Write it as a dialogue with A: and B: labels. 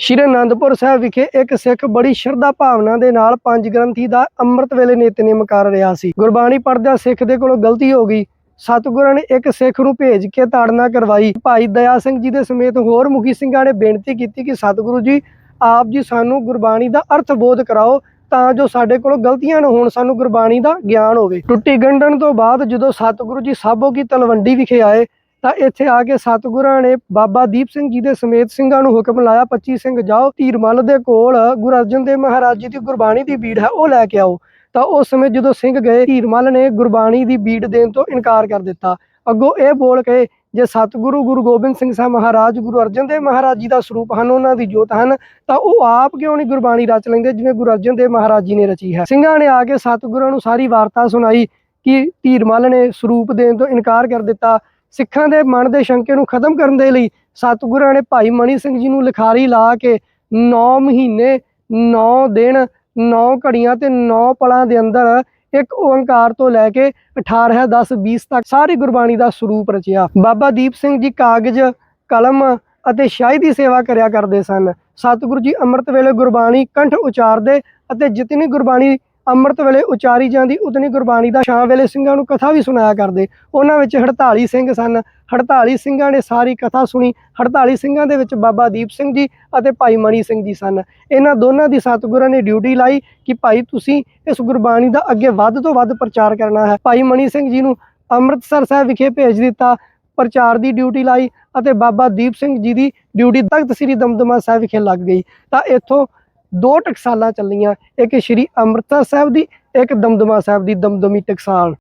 A: ਸ਼੍ਰੀ ਅਨੰਦਪੁਰ ਸਾਹਿਬ ਵਿਖੇ ਇੱਕ ਸਿੱਖ ਬੜੀ ਸ਼ਰਧਾ ਭਾਵਨਾ ਦੇ ਨਾਲ ਪੰਜ ਗ੍ਰੰਥੀ ਦਾ ਅੰਮ੍ਰਿਤ ਵੇਲੇ ਨਿਤਨੇਮ ਕਰ ਰਿਹਾ ਸੀ। ਗੁਰਬਾਣੀ ਪੜ੍ਹਦਿਆਂ ਸਿੱਖ ਦੇ ਕੋਲੋਂ ਗਲਤੀ ਹੋ ਗਈ। ਸਤਿਗੁਰਾਂ ਨੇ ਇੱਕ ਸਿੱਖ ਨੂੰ ਭੇਜ ਕੇ ਤਾੜਨਾ ਕਰਵਾਈ। ਭਾਈ ਦਇਆ ਸਿੰਘ ਜੀ ਦੇ ਸਮੇਤ ਹੋਰ ਮੁਖੀ ਸਿੰਘਾਂ ਨੇ ਬੇਨਤੀ ਕੀਤੀ ਕਿ ਸਤਿਗੁਰੂ ਜੀ, ਆਪ ਜੀ ਸਾਨੂੰ ਗੁਰਬਾਣੀ ਦਾ ਅਰਥ ਬੋਧ ਕਰਾਓ ਤਾਂ ਜੋ ਸਾਡੇ ਕੋਲੋਂ ਗਲਤੀਆਂ ਨਾ ਹੋਣ, ਸਾਨੂੰ ਗੁਰਬਾਣੀ ਦਾ ਗਿਆਨ ਹੋਵੇ। ਟੁੱਟੀ ਗੰਢਣ ਤੋਂ ਬਾਅਦ ਜਦੋਂ ਸਤਿਗੁਰੂ ਜੀ ਸਾਬੋ ਕੀ ਤਲਵੰਡੀ ਵਿਖੇ ਆਏ ਤਾਂ ਇੱਥੇ ਆ ਕੇ ਸਤਿਗੁਰਾਂ ਨੇ ਬਾਬਾ ਦੀਪ ਸਿੰਘ ਜੀ ਦੇ ਸਮੇਤ ਸਿੰਘਾਂ ਨੂੰ ਹੁਕਮ ਲਾਇਆ 25 ਸਿੰਘ ਜਾਓ ਧੀਰਮਲ ਦੇ ਕੋਲ ਗੁਰੂ ਅਰਜਨ ਦੇਵ ਮਹਾਰਾਜ ਜੀ ਦੀ ਗੁਰਬਾਣੀ ਦੀ ਬੀੜ ਹੈ, ਉਹ ਲੈ ਕੇ ਆਓ। ਤਾਂ ਉਸ ਸਮੇਂ ਜਦੋਂ ਸਿੰਘ ਗਏ ਧੀਰਮਲ ਨੇ ਗੁਰਬਾਣੀ ਦੀ ਬੀੜ ਦੇਣ ਤੋਂ ਇਨਕਾਰ ਕਰ ਦਿੱਤਾ। ਅੱਗੋਂ ਇਹ ਬੋਲ ਕੇ, ਜੇ ਸਤਿਗੁਰੂ ਗੁਰੂ ਗੋਬਿੰਦ ਸਿੰਘ ਸਾਹਿਬ ਮਹਾਰਾਜ, ਗੁਰੂ ਅਰਜਨ ਦੇਵ ਮਹਾਰਾਜ ਜੀ ਦਾ ਸਰੂਪ ਹਨ, ਉਹਨਾਂ ਦੀ ਜੋਤ ਹਨ, ਤਾਂ ਉਹ ਆਪ ਕਿਉਂ ਨਹੀਂ ਗੁਰਬਾਣੀ ਰਚ ਲੈਂਦੇ, ਜਿਵੇਂ ਗੁਰੂ ਅਰਜਨ ਦੇਵ ਮਹਾਰਾਜ ਜੀ ਨੇ ਰਚੀ ਹੈ? ਸਿੰਘਾਂ ਨੇ ਆ ਕੇ ਸਤਿਗੁਰਾਂ ਨੂੰ ਸਾਰੀ ਵਾਰਤਾ ਸੁਣਾਈ ਕਿ ਧੀਰਮਲ ਨੇ ਸਰੂਪ ਦੇਣ ਤੋਂ ਇਨਕਾਰ ਕਰ ਦਿੱਤਾ। ਸਿੱਖਾਂ ਦੇ ਮਨ ਦੇ ਸ਼ੰਕੇ ਨੂੰ ਖਤਮ ਕਰਨ ਦੇ ਲਈ ਸਤਿਗੁਰਾਂ ਨੇ ਭਾਈ ਮਣੀ ਸਿੰਘ ਜੀ ਨੂੰ ਲਿਖਾਰੀ ਲਾ ਕੇ 9 ਮਹੀਨੇ 9 ਦਿਨ 9 ਘੜੀਆਂ ਤੇ 9 ਪਲਾਂ ਦੇ ਅੰਦਰ ਇੱਕ ਓੰਕਾਰ ਤੋਂ ਲੈ ਕੇ 18 10 20 ਤੱਕ ਸਾਰੀ ਗੁਰਬਾਣੀ ਦਾ ਸਰੂਪ ਰਚਿਆ। ਬਾਬਾ ਦੀਪ ਸਿੰਘ ਜੀ ਕਾਗਜ਼, ਕਲਮ ਅਤੇ ਸ਼ਾਹੀ ਦੀ ਸੇਵਾ ਕਰਿਆ ਕਰਦੇ ਸਨ। ਸਤਿਗੁਰੂ ਜੀ ਅੰਮ੍ਰਿਤ ਵੇਲੇ ਗੁਰਬਾਣੀ ਕੰਠ ਉਚਾਰਦੇ ਅਤੇ ਜਿਤਨੀ ਗੁਰਬਾਣੀ ਅੰਮ੍ਰਿਤ ਵੇਲੇ ਉਚਾਰੀ ਜਾਂਦੀ ਉਤਨੀ ਗੁਰਬਾਣੀ ਦਾ ਸ਼ਾਮ ਵੇਲੇ ਸਿੰਘਾਂ ਨੂੰ ਕਥਾ ਵੀ ਸੁਣਾਇਆ ਕਰਦੇ। ਉਹਨਾਂ ਵਿੱਚ 48 ਸਿੰਘ ਸਨ। 48 ਸਿੰਘਾਂ ਨੇ ਸਾਰੀ ਕਥਾ ਸੁਣੀ। 48 ਸਿੰਘਾਂ ਦੇ ਵਿੱਚ ਬਾਬਾ ਦੀਪ ਸਿੰਘ ਜੀ ਅਤੇ ਭਾਈ ਮਣੀ ਸਿੰਘ ਜੀ ਸਨ। ਇਹਨਾਂ ਦੋਨਾਂ ਦੀ ਸਤਿਗੁਰਾਂ ਨੇ ਡਿਊਟੀ ਲਾਈ ਕਿ ਭਾਈ ਤੁਸੀਂ ਇਸ ਗੁਰਬਾਣੀ ਦਾ ਅੱਗੇ ਵੱਧ ਤੋਂ ਵੱਧ ਪ੍ਰਚਾਰ ਕਰਨਾ ਹੈ। ਭਾਈ ਮਣੀ ਸਿੰਘ ਜੀ ਨੂੰ ਅੰਮ੍ਰਿਤਸਰ ਸਾਹਿਬ ਵਿਖੇ ਭੇਜ ਦਿੱਤਾ, ਪ੍ਰਚਾਰ ਦੀ ਡਿਊਟੀ ਲਾਈ ਅਤੇ ਬਾਬਾ ਦੀਪ ਸਿੰਘ ਜੀ ਦੀ ਡਿਊਟੀ ਤਖਤ ਸ੍ਰੀ ਦਮਦਮਾ ਸਾਹਿਬ ਵਿਖੇ ਲੱਗ ਗਈ। ਤਾਂ ਇੱਥੋਂ ਦੋ ਟਕਸਾਲਾਂ ਚੱਲੀਆਂ ਇੱਕ ਸ੍ਰੀ ਅੰਮ੍ਰਿਤਸਰ ਸਾਹਿਬ ਦੀ ਇੱਕ ਦਮਦਮਾ ਸਾਹਿਬ ਦੀ ਦਮਦਮੀ ਟਕਸਾਲ।